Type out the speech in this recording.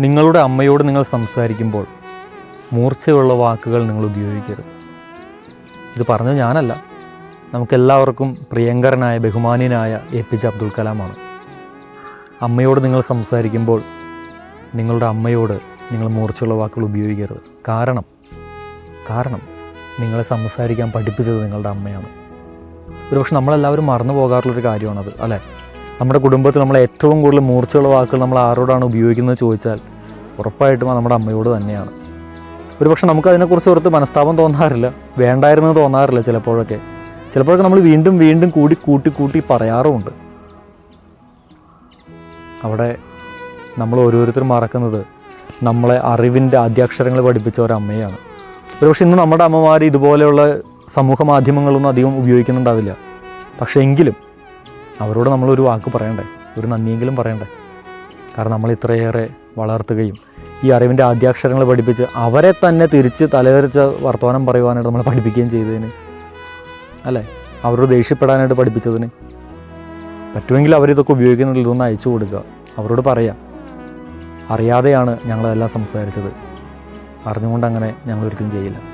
നിങ്ങളുടെ അമ്മയോട് നിങ്ങൾ സംസാരിക്കുമ്പോൾ മൂർച്ചയുള്ള വാക്കുകൾ നിങ്ങൾ ഉപയോഗിക്കരുത്. ഇത് പറഞ്ഞത് ഞാനല്ല. നമുക്കെല്ലാവർക്കും പ്രിയങ്കരനായ ബഹുമാന്യനായ എ പി ജെ അബ്ദുൽ കലാമാണ്. അമ്മയോട് നിങ്ങൾ സംസാരിക്കുമ്പോൾ നിങ്ങളുടെ അമ്മയോട് നിങ്ങൾ മൂർച്ചയുള്ള വാക്കുകൾ ഉപയോഗിക്കരുത്. കാരണം കാരണം നിങ്ങളെ സംസാരിക്കാൻ പഠിപ്പിച്ചത് നിങ്ങളുടെ അമ്മയാണ്. ഒരുപക്ഷെ നമ്മളെല്ലാവരും മറന്നു പോകാറുള്ളൊരു കാര്യമാണത് അല്ലേ? നമ്മുടെ കുടുംബത്തിൽ നമ്മൾ ഏറ്റവും കൂടുതൽ മൂർച്ചയുള്ള വാക്കുകൾ നമ്മൾ ആരോടാണ് ഉപയോഗിക്കുന്നത് ചോദിച്ചാൽ ഉറപ്പായിട്ടും നമ്മുടെ അമ്മയോട് തന്നെയാണ്. ഒരുപക്ഷെ നമുക്ക് അതിനെക്കുറിച്ച് ഓർത്ത് മനസ്താപം തോന്നാറില്ല വേണ്ടായിരുന്നു തോന്നാറില്ല ചിലപ്പോഴൊക്കെ. ചിലപ്പോഴൊക്കെ നമ്മൾ വീണ്ടും വീണ്ടും കൂടി കൂട്ടി കൂട്ടി പറയാറുമുണ്ട്. അവിടെ നമ്മൾ ഓരോരുത്തരും മറക്കുന്നത് നമ്മളെ അറിവിന്റെ ആദ്യാക്ഷരങ്ങൾ പഠിപ്പിച്ച ഒരമ്മയാണ്. ഒരുപക്ഷെ ഇന്ന് നമ്മുടെ അമ്മമാർ ഇതുപോലെയുള്ള സമൂഹ മാധ്യമങ്ങളൊന്നും അധികം ഉപയോഗിക്കുന്നുണ്ടാവില്ല. പക്ഷേ എങ്കിലും അവരോട് നമ്മളൊരു വാക്ക് പറയണ്ടേ? ഒരു നന്ദിയെങ്കിലും പറയണ്ടേ? കാരണം നമ്മൾ ഇത്രയേറെ വളർത്തുകയും ഈ അറിവിന്റെ ആദ്യാക്ഷരങ്ങൾ പഠിപ്പിച്ച് അവരെ തന്നെ തിരിച്ച് തലതെറിച്ച വർത്തമാനം പറയുവാനായിട്ട് നമ്മളെ പഠിപ്പിക്കുകയും ചെയ്തതിന്. അല്ലേ? അവരോട് ദേഷ്യപ്പെടാനായിട്ട് പഠിപ്പിച്ചതിന്. പറ്റുമെങ്കിൽ അവരിതൊക്കെ ഉപയോഗിക്കുന്നുണ്ടെങ്കിൽ ഇതൊന്ന് അയച്ചു കൊടുക്കുക. അവരോട് പറയാം. അറിയാതെയാണ് ഞങ്ങളതെല്ലാം സംസാരിച്ചത്. അറിഞ്ഞുകൊണ്ട് അങ്ങനെ ഞങ്ങൾ ഒരിക്കലും ചെയ്യില്ല.